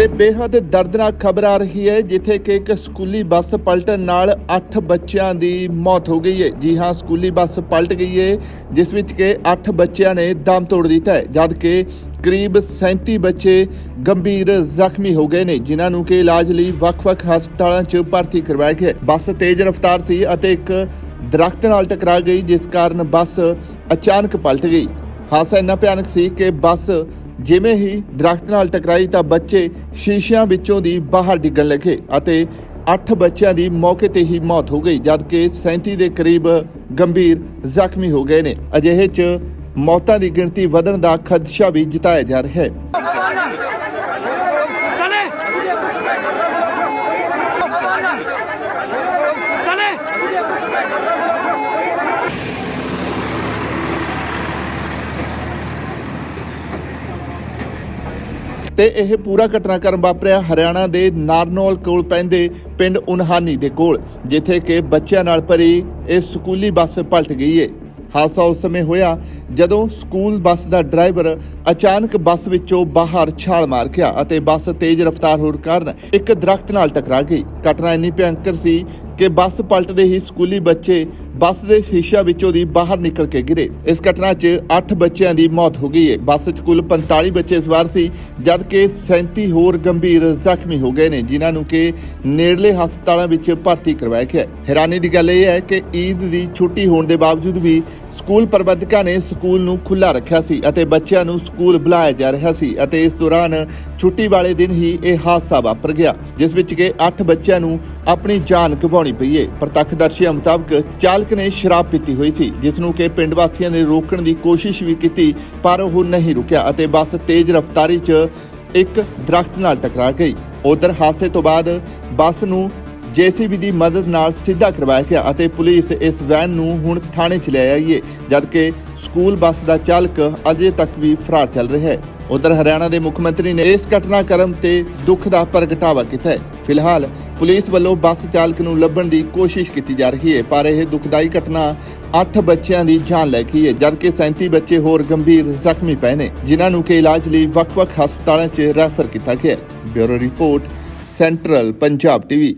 ਤੇ ਬੇਹੱਦ ਦਰਦਨਾਕ ਖਬਰ ਆ ਰਹੀ ਹੈ, ਜਿੱਥੇ ਕਿ ਇੱਕ ਸਕੂਲੀ ਬੱਸ ਪਲਟਣ ਨਾਲ 8 ਬੱਚਿਆਂ ਦੀ ਮੌਤ ਹੋ ਗਈ ਹੈ। ਜੀ ਹਾਂ, ਸਕੂਲੀ ਬੱਸ ਪਲਟ ਗਈ ਹੈ, ਜਿਸ ਵਿੱਚ ਕਿ 8 ਬੱਚਿਆਂ ਨੇ ਦਮ ਤੋੜ ਦਿੱਤਾ ਹੈ, ਜਦ ਕਿ ਕਰੀਬ 37 ਬੱਚੇ ਗੰਭੀਰ ਜ਼ਖਮੀ ਹੋ ਗਏ ਨੇ, ਜਿਨ੍ਹਾਂ ਨੂੰ ਕਿ ਇਲਾਜ ਲਈ ਵੱਖ-ਵੱਖ ਹਸਪਤਾਲਾਂ 'ਚ ਭਰਤੀ ਕਰਵਾਇਆ ਗਿਆ ਬੱਸ ਤੇਜ਼ ਰਫ਼ਤਾਰ ਸੀ ਅਤੇ ਇੱਕ ਦਰਖਤ ਨਾਲ ਟਕਰਾ ਗਈ, ਜਿਸ ਕਾਰਨ ਬੱਸ ਅਚਾਨਕ ਪਲਟ ਗਈ। ਹਾਦਸਾ ਇੰਨਾ ਭਿਆਨਕ ਸੀ ਕਿ ਬੱਸ ਜਿਵੇਂ ਹੀ ਦਰਖਤ ਨਾਲ ਟਕਰਾਈ ਤਾਂ ਬੱਚੇ ਸ਼ੀਸ਼ਿਆਂ ਵਿੱਚੋਂ ਦੀ ਬਾਹਰ ਡਿੱਗਣ ਲੱਗੇ ਅਤੇ 8 ਬੱਚਿਆਂ ਦੀ ਮੌਕੇ ਤੇ ਹੀ ਮੌਤ ਹੋ ਗਈ, ਜਦਕਿ 37 ਦੇ ਕਰੀਬ ਗੰਭੀਰ ਜ਼ਖਮੀ ਹੋ ਗਏ ਨੇ। ਅਜਿਹੇ 'ਚ ਮੌਤਾਂ ਦੀ ਗਿਣਤੀ ਵਧਣ ਦਾ ਖਦਸ਼ਾ ਵੀ ਜਤਾਇਆ ਜਾ ਰਿਹਾ ਹੈ। ਤੇ ਇਹ ਪੂਰਾ ਘਟਨਾਕ੍ਰਮ ਵਾਪਰਿਆ ਹਰਿਆਣਾ ਦੇ ਨਾਰਨੌਲ ਕੋਲ ਪੈਂਦੇ ਪਿੰਡ ਉਨਹਾਨੀ ਦੇ ਕੋਲ, ਜਿੱਥੇ ਕਿ ਬੱਚਿਆਂ ਨਾਲ ਭਰੀ ਇਹ ਸਕੂਲੀ ਬੱਸ ਪਲਟ ਗਈ ਏ। ਹਾਦਸਾ ਉਸ ਸਮੇਂ ਹੋਇਆ ਜਦੋਂ ਸਕੂਲ ਬੱਸ ਦਾ ਡਰਾਈਵਰ ਅਚਾਨਕ ਬੱਸ ਵਿੱਚੋਂ ਬਾਹਰ ਛਾਲ ਮਾਰ ਗਿਆ ਅਤੇ ਬੱਸ ਤੇਜ਼ ਰਫ਼ਤਾਰ ਹੋਣ ਕਾਰਨ ਇੱਕ ਦਰਖਤ ਨਾਲ ਟਕਰਾ ਗਈ। ਘਟਨਾ ਇੰਨੀ ਭਿਅੰਕਰ ਸੀ ਕਿ ਬੱਸ ਪਲਟਦੇ ਹੀ ਸਕੂਲੀ ਬੱਚੇ ਬੱਸ ਦੇ ਸ਼ੀਸ਼ਾ ਵਿੱਚੋਂ ਦੀ ਬਾਹਰ ਨਿਕਲ ਕੇ ਗਿਰੇ। ਇਸ ਘਟਨਾ 'ਚ 8 ਬੱਚਿਆਂ ਦੀ ਮੌਤ ਹੋ ਗਈ ਹੈ ਬੱਸ 'ਚ ਕੁੱਲ 45 ਬੱਚੇ ਸਵਾਰ ਸੀ, ਜਦਕਿ 37 ਹੋਰ ਗੰਭੀਰ ਜ਼ਖਮੀ ਹੋ ਗਏ ਨੇ, ਜਿਨ੍ਹਾਂ ਨੂੰ ਕਿ ਨੇੜਲੇ ਹਸਪਤਾਲਾਂ ਵਿੱਚ ਭਰਤੀ ਕਰਵਾਇਆ ਗਿਆ। ਹੈਰਾਨੀ ਦੀ ਗੱਲ ਇਹ ਹੈ ਕਿ ਈਦ ਦੀ ਛੁੱਟੀ ਹੋਣ ਦੇ ਬਾਵਜੂਦ ਵੀ ਸਕੂਲ ਪ੍ਰਬੰਧਕਾਂ ਨੇ ਸਕੂਲ ਨੂੰ ਖੁੱਲ੍ਹਾ ਰੱਖਿਆ ਸੀ ਅਤੇ ਬੱਚਿਆਂ ਨੂੰ ਸਕੂਲ ਬੁਲਾਇਆ ਜਾ ਰਿਹਾ ਸੀ ਅਤੇ ਇਸ ਦੌਰਾਨ ਛੁੱਟੀ ਵਾਲੇ ਦਿਨ ਹੀ ਇਹ ਹਾਦਸਾ ਵਾਪਰ ਗਿਆ, ਜਿਸ ਵਿੱਚ ਕਿ 8 ਬੱਚਿਆਂ ਨੂੰ ਆਪਣੀ ਜਾਨ ਗਵਾਉਣੀ ਪਈ ਹੈ ਪ੍ਰਤੱਖਦਰਸ਼ੀਆਂ ਮੁਤਾਬਕ ਚਾਲਕ ਨੇ ਸ਼ਰਾਬ ਪੀਤੀ ਹੋਈ ਸੀ, ਜਿਸ ਨੂੰ ਕਿ ਪਿੰਡ ਵਾਸੀਆਂ ਨੇ ਰੋਕਣ ਦੀ ਕੋਸ਼ਿਸ਼ ਵੀ ਕੀਤੀ, ਪਰ ਉਹ ਨਹੀਂ ਰੁਕਿਆ ਅਤੇ ਬੱਸ ਤੇਜ਼ ਰਫ਼ਤਾਰੀ 'ਚ ਇੱਕ ਦਰਖਤ ਨਾਲ ਟਕਰਾ ਗਈ। ਉਧਰ ਹਾਦਸੇ ਤੋਂ ਬਾਅਦ ਬੱਸ ਨੂੰ ਜੀਸੀਬੀ ਦੀ ਮਦਦ ਨਾਲ ਸਿੱਧਾ ਕਰਵਾਇਆ ਗਿਆ ਅਤੇ ਪੁਲਿਸ ਇਸ ਵੈਨ ਨੂੰ ਹੁਣ ਥਾਣੇ 'ਚ ਲੈ ਆਈ ਏ, ਜਦਕਿ ਸਕੂਲ ਬੱਸ ਦਾ ਚਾਲਕ ਅਜੇ ਤੱਕ ਵੀ ਫਰਾਰ ਚੱਲ ਰਿਹਾ ਹੈ। ਉਧਰ ਹਰਿਆਣਾ ਦੇ ਮੁੱਖ ਮੰਤਰੀ ਨੇ ਇਸ ਘਟਨਾਕ੍ਰਮ ਤੇ ਦੁੱਖ ਦਾ ਪ੍ਰਗਟਾਵਾ ਕੀਤਾ ਹੈ। ਫਿਲਹਾਲ ਪੁਲਿਸ ਵੱਲੋਂ ਬੱਸ ਚਾਲਕ ਨੂੰ ਲੱਭਣ ਦੀ ਕੋਸ਼ਿਸ਼ ਕੀਤੀ ਜਾ ਰਹੀ ਹੈ, ਪਰ ਇਹ ਦੁਖਦਾਈ ਘਟਨਾ 8 ਬੱਚਿਆਂ ਦੀ ਜਾਨ ਲੈ ਗਈ ਹੈ, ਜਦਕਿ 37 ਬੱਚੇ ਹੋਰ ਗੰਭੀਰ ਜ਼ਖਮੀ ਪਏ ਨੇ, ਜਿਨ੍ਹਾਂ ਨੂੰ ਕਿ ਇਲਾਜ ਲਈ ਵੱਖ-ਵੱਖ ਹਸਪਤਾਲਾਂ 'ਚ ਰੈਫਰ ਕੀਤਾ ਗਿਆ ਹੈ। Bureau report, central Punjab TV.